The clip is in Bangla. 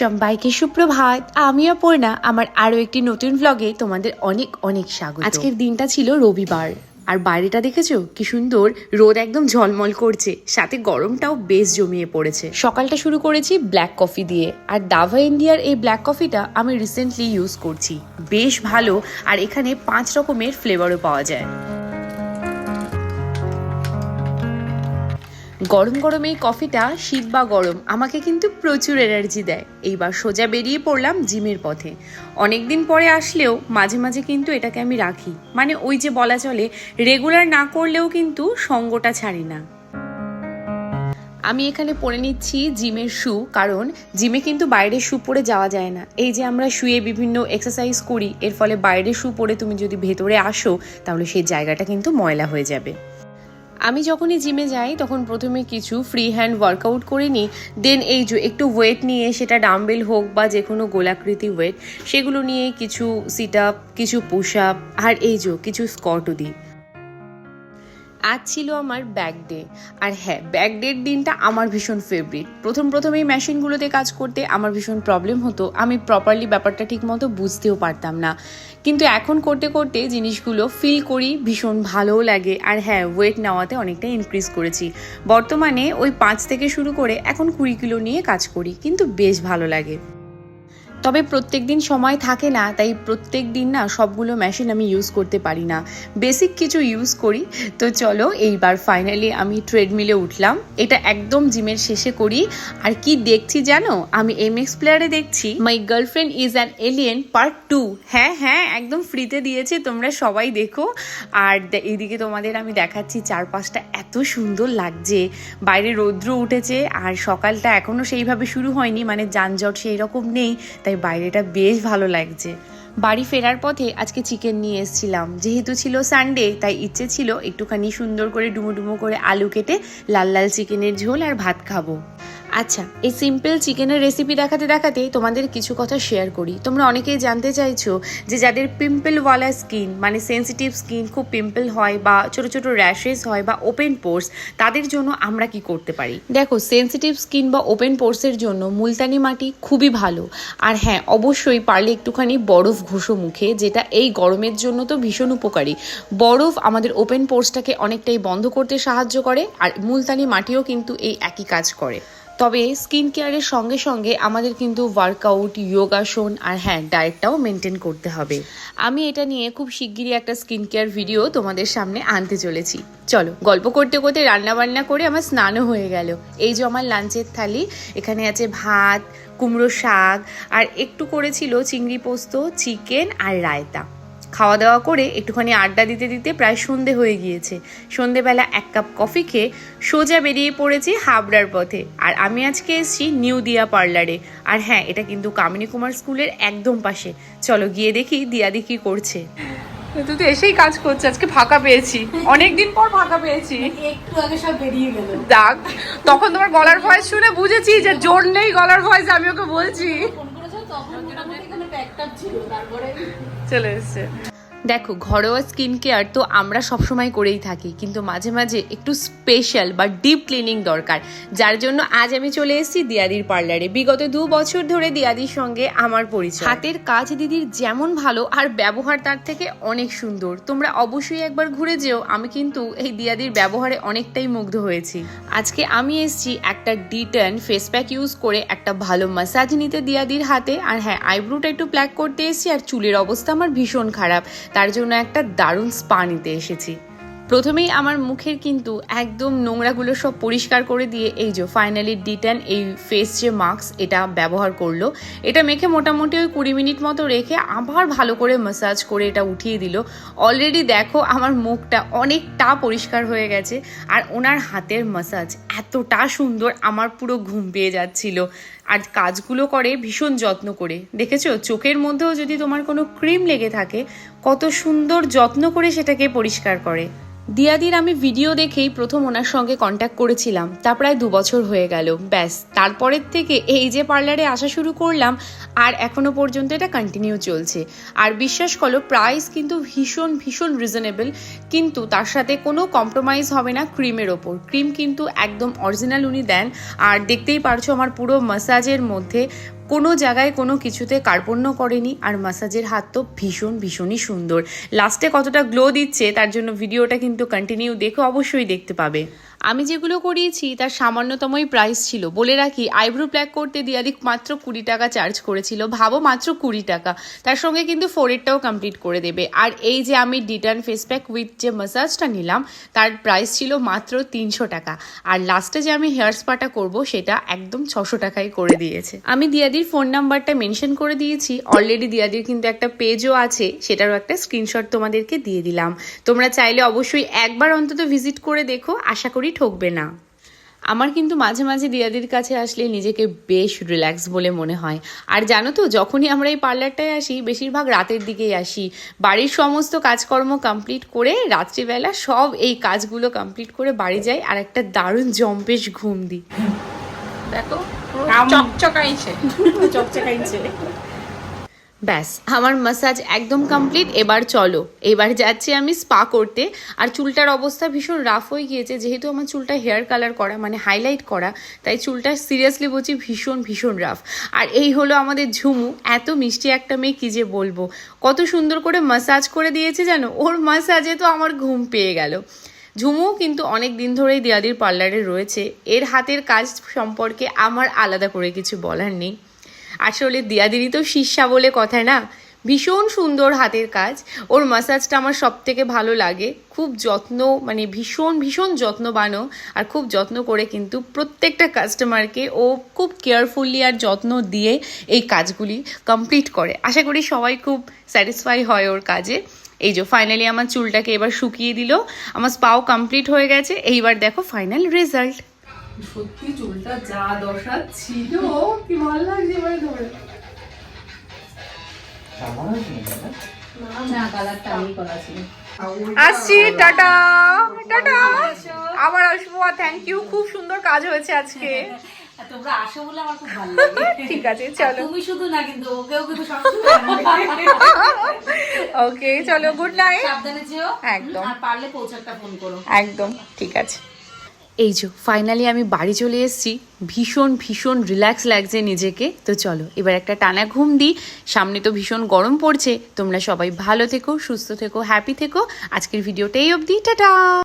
সবাইকে সুপ্রভাত। আমি অপর্ণা আমার আরও একটি নতুন ভ্লগে তোমাদের অনেক অনেক স্বাগত। আজকের দিনটা ছিল রবিবার। আর বাইরেটা দেখেছ? কি সুন্দর রোদ একদম ঝলমল করছে সাথে গরমটাও বেশ জমিয়ে পড়েছে। সকালটা শুরু করেছি ব্ল্যাক কফি দিয়ে। আর দাভা ইন্ডিয়ার এই ব্ল্যাক কফিটা আমি রিসেন্টলি ইউজ করছি। বেশ ভালো আর এখানে পাঁচ রকমের ফ্লেভারও পাওয়া যায়। গরম গরম এই কফিটা শীত বা গরম, আমাকে কিন্তু প্রচুর এনার্জি দেয়। এইবার সোজা বেরিয়ে পড়লাম জিমের পথে। অনেকদিন পরে আসলেও মাঝে মাঝে কিন্তু এটাকে আমি রাখি। মানে ওই যে বলা চলে রেগুলার না করলেও কিন্তু সঙ্গটা ছাড়ি না। আমি এখানে পরে নিচ্ছি জিমের শু, কারণ জিমে কিন্তু বাইরে শু পরে যাওয়া যায় না। এই যে আমরা শুয়ে বিভিন্ন এক্সারসাইজ করি, এর ফলে বাইরে শু পরে তুমি যদি ভেতরে আসো, তাহলে সেই জায়গাটা কিন্তু ময়লা হয়ে যাবে। আমি যখনই জিমে যাই, তখন প্রথমে কিছু ফ্রি হ্যান্ড ওয়ার্কআউট করে নিই দেন এই যে একটু ওয়েট নিয়ে সেটা ডাম্বেল হোক বা যে কোনো গোলাকৃতি ওয়েট সেগুলো নিয়ে কিছু সিট আপ কিছু পুশ আপ আর এই যে কিছু স্কটও দিই। আজ ছিল আমার ব্যাক ডে আর হ্যাঁ ব্যাক ডের দিনটা আমার ভীষণ ফেভারিট প্রথম প্রথম এই মেশিনগুলোতে কাজ করতে আমার ভীষণ প্রবলেম হতো। আমি প্রপারলি ব্যাপারটা ঠিক মতো বুঝতেও পারতাম না। কিন্তু এখন করতে করতে জিনিসগুলো ফিল করি, ভীষণ ভালোও লাগে। আর হ্যাঁ ওয়েট নেওয়াতে অনেকটা ইনক্রিজ করেছি। বর্তমানে ওই পাঁচ থেকে শুরু করে এখন কুড়ি কিলো নিয়ে কাজ করি। কিন্তু বেশ ভালো লাগে। তবে প্রত্যেক দিন সময় থাকে না, তাই প্রত্যেক দিন না সবগুলো মেশিন আমি ইউজ করতে পারি না। বেসিক কিছু ইউজ করি। তো চলো এইবার ফাইনালি আমি ট্রেডমিলে উঠলাম। এটা একদম জিমের শেষে করি। আর কি দেখছি জানো? আমি এম এক্স প্লেয়ারে দেখছি my girlfriend is an alien part two হ্যাঁ হ্যাঁ একদম ফ্রিতে দিয়েছে, তোমরা সবাই দেখো। আর এইদিকে তোমাদের আমি দেখাচ্ছি, চারপাশটা এত সুন্দর লাগছে। বাইরে রৌদ্র উঠেছে, আর সকালটা এখনও সেইভাবে শুরু হয়নি মানে যানজট সেই রকম নেই, তাই বাইরেটা বেশ ভালো লাগছে। বাড়ি ফেরার পথে আজকে চিকেন নিয়ে এসেছিলাম। যেহেতু ছিল সানডে তাই ইচ্ছে ছিল একটুখানি সুন্দর করে ডুমো ডুমো করে আলু কেটে লাল লাল চিকেনের ঝোল আর ভাত খাব। আচ্ছা এই সিম্পল চিকেনের রেসিপি দেখাতে দেখাতে তোমাদের কিছু কথা শেয়ার করি। তোমরা অনেকেই জানতে চাইছো যে যাদের পিম্পলওয়ালা স্কিন মানে সেনসিটিভ স্কিন খুব পিম্পল হয় বা ছোট ছোট র্যাশেস হয় বা ওপেন পোর্স তাদের জন্য আমরা কি করতে পারি? দেখো সেনসিটিভ স্কিন বা ওপেন পোর্সের জন্য মুলতানি মাটি খুবই ভালো। আর হ্যাঁ অবশ্যই পারলে একটুখানি বরফ ঘুষো মুখে, যেটা এই গরমের জন্য তো ভীষণ উপকারী। বরফ আমাদের ওপেন পোর্সটাকে অনেকটাই বন্ধ করতে সাহায্য করে, আর মুলতানি মাটিও কিন্তু এই একই কাজ করে। তবে স্কিন কেয়ারের সঙ্গে সঙ্গে আমাদের কিন্তু ওয়ার্কআউট যোগাসন আর হ্যাঁ ডায়েটটাও মেনটেন করতে হবে। আমি এটা নিয়ে খুব শিগগিরই একটা স্কিন কেয়ার ভিডিও তোমাদের সামনে আনতে চলেছি। চলো, গল্প করতে করতে রান্না বান্না করে আমার স্নানও হয়ে গেল। এই যে আমার লাঞ্চের থালি, এখানে আছে ভাত, কুমড়ো শাক, আর একটু করেছিল চিংড়ি পোস্ত, চিকেন আর রায়তা। খাওয়া দাওয়া করে একটুখানি আড্ডা দিতে দিতে প্রায় সন্ধে হয়ে গিয়েছে। সন্ধেবেলা এক কাপ কফি খেয়ে সোজা বেরিয়ে পড়েছি হাবড়ার পথে। আর আমি আজকে এসেছি নিউ দিয়া পার্লারে। আর হ্যাঁ এটা কিন্তু কামিনী কুমার স্কুলের একদম পাশে। চলো গিয়ে দেখি দিয়াদি কি করছে। তুই তো এসেই কাজ করছে আজকে ফাঁকা পেয়েছি। অনেকদিন পর ফাঁকা পেয়েছি। একটু আগে সব বেরিয়ে গেল। দাগ তখন তোমার গলার ভয়েস শুনে বুঝেছি যে জোর নেই গলার ভয়েস আমি ওকে বলছি। চলে এসছে। দেখো, ঘরোয়া স্কিন কেয়ার তো আমরা সবসময় করেই থাকি, কিন্তু মাঝে মাঝে একটু স্পেশাল বা ডিপ ক্লিনিং দরকার। যার জন্য আজ আমি চলে এসেছি দিয়াদির পার্লারে বিগত দু বছর ধরে দিয়াদির সঙ্গে আমার পরিচয়। হাতের কাজ দিদির যেমন ভালো, আর ব্যবহার তার থেকে অনেক সুন্দর। তোমরা অবশ্যই একবার ঘুরে যেও, আমি কিন্তু এই দিয়াদির ব্যবহারে অনেকটাই মুগ্ধ হয়েছি। আজকে আমি এসেছি একটা ডিটেন ফেস প্যাক ইউজ করে একটা ভালো মাসাজ নিতে দিয়াদির হাতে। আর হ্যাঁ আইব্রোটা একটু প্ল্যাক করতে এসেছি, আর চুলের অবস্থা আমার ভীষণ খারাপ। তার জন্য একটা দারুণ স্পা নিতে এসেছি। প্রথমেই আমার মুখের কিন্তু একদম নোংরাগুলো সব পরিষ্কার করে দিয়ে এই যে ফাইনালি ডিটেন এই ফেস যে মাস্ক এটা ব্যবহার করল, এটা মেখে মোটামুটি ওই কুড়ি মিনিট মতো রেখে আবার ভালো করে ম্যাসাজ করে এটা উঠিয়ে দিল। অলরেডি দেখো আমার মুখটা অনেকটা পরিষ্কার হয়ে গেছে আর ওনার হাতের ম্যাসাজ এতটা সুন্দর আমার পুরো ঘুম পেয়ে যাচ্ছিল। আর কাজগুলো করে ভীষণ যত্ন করে। দেখেছ? চোখের মধ্যেও যদি তোমার কোনো ক্রিম লেগে থাকে, কত সুন্দর যত্ন করে সেটাকে পরিষ্কার করে। দিয়াদির আমি ভিডিও দেখেই প্রথম ওনার সঙ্গে কন্ট্যাক্ট করেছিলাম। তা প্রায় দু বছর হয়ে গেল। ব্যাস, তারপরের থেকে এই যে পার্লারে আসা শুরু করলাম, আর এখনও পর্যন্ত এটা কন্টিনিউ চলছে। আর বিশ্বাস করো প্রাইস কিন্তু ভীষণ ভীষণ রিজনেবল কিন্তু তার সাথে কোনো কম্প্রোমাইজ হবে না ক্রিমের ওপর। ক্রিম কিন্তু একদম অরিজিনাল উনি দেন। আর দেখতেই পারছ আমার পুরো মাসাজের মধ্যে কোনো জায়গায় কোনো কিছুতে কার্পণ্য করেনি আর মাসাজের হাত তো ভীষণ, ভীষণই সুন্দর। লাস্টে কতটা গ্লো দিচ্ছে, তার জন্য ভিডিওটা কিন্তু কন্টিনিউ দেখে অবশ্যই দেখতে পাবে। আমি যেগুলো করিয়েছি, তার সামান্যতমই প্রাইস ছিল। বলে রাখি, আইব্রো প্ল্যাক করতে দিয়াদিক মাত্র কুড়ি টাকা চার্জ করেছিল। ভাবো মাত্র কুড়ি টাকা। তার সঙ্গে কিন্তু ফোরেরটাও কমপ্লিট করে দেবে। আর এই যে আমি ডিটার্ন ফেস প্যাক উইথ যে মাসাজটা নিলাম, তার প্রাইস ছিল মাত্র তিনশো টাকা। আর লাস্টে যে আমি হেয়ার স্পাটা করব, সেটা একদম ছশো টাকায় করে দিয়েছে। আমি দিয়াদির ফোন নাম্বারটা মেনশন করে দিয়েছি। অলরেডি দিয়াদির কিন্তু একটা পেজও আছে, সেটারও একটা স্ক্রিনশট তোমাদেরকে দিয়ে দিলাম। তোমরা চাইলে অবশ্যই একবার অন্তত ভিজিট করে দেখো। আশা করি ঠকবে না। আমার কিন্তু মাঝে মাঝে দিয়াদির কাছে আসলে নিজেকে বেশ রিল্যাক্স বলে মনে হয়। আর জানো তো যখনই আমরা এই পার্লারটায় আসি বেশিরভাগ রাতের দিকেই আসি। বাড়ির সমস্ত কাজকর্ম কমপ্লিট করে রাত্রিবেলা সব এই কাজগুলো কমপ্লিট করে বাড়ি যাই আর একটা দারুণ জম্পেশ ঘুম দিই। দেখো চকচকাইছে। চকচকাইছে। ব্যাস, আমার মাসাজ একদম কমপ্লিট এবার চলো। এবার যাচ্ছি আমি স্পা করতে। আর চুলটার অবস্থা ভীষণ রাফ হয়ে গিয়েছে, যেহেতু আমার চুলটা হেয়ার কালার করা মানে হাইলাইট করা, তাই চুলটা সিরিয়াসলি বলছি ভীষণ ভীষণ রাফ আর এই হলো আমাদের ঝুমু, এত মিষ্টি একটা মেয়ে, কী যে বলব? কত সুন্দর করে মাসাজ করে দিয়েছে জানো? ওর মাসাজে তো আমার ঘুম পেয়ে গেল। ঝুমু কিন্তু অনেক দিন ধরেই দিয়াদির পার্লারে রয়েছে। এর হাতের কাজ সম্পর্কে আমার আলাদা করে কিছু বলার নেই। আসলে দিয়াদিরই তো শিষ্যা বলে কথা না? ভীষণ সুন্দর হাতের কাজ। ওর মাসাজটা আমার সব থেকে ভালো লাগে। খুব যত্ন মানে ভীষণ ভীষণ যত্নবানও। আর খুব যত্ন করে কিন্তু প্রত্যেকটা কাস্টমারকে ও খুব কেয়ারফুলি আর যত্ন দিয়ে এই কাজগুলি কমপ্লিট করে। আশা করি সবাই খুব স্যাটিসফাই হয় ওর কাজে। এই যে ফাইনালি আমার চুলটাকে এবার শুকিয়ে দিল। আমার স্পাও কমপ্লিট হয়ে গেছে। এইবার দেখো ফাইনাল রেজাল্ট সত্যি চুলটা যা দশা ছিল কি ভালো লাগছে এবারে ধরে। আসছি টাটা। টাটা আবার আসব থ্যাংক ইউ খুব সুন্দর কাজ হয়েছে আজকে। তোমরা আসো বলে আমার খুব ভালো লাগে। ঠিক আছে চলো। তুমি শুধু না কিন্তু ওকেও কিন্তু ওকে চলো গুড নাইট সাবধানে যেও। একদম। আর পারলে পৌঁছাকটা ফোন করো। একদম ঠিক আছে। এই যে ফাইনালি আমি বাড়ি চলে এসেছি। ভীষণ ভীষণ রিল্যাক্স লাগছে নিজেকে। তো চলো, এবার একটা টানা ঘুম দিই। সামনে তো ভীষণ গরম পড়ছে। তোমরা সবাই ভালো থেকো, সুস্থ থেকো হ্যাপি থেকো। আজকের ভিডিওটাই অবধি। টাটা!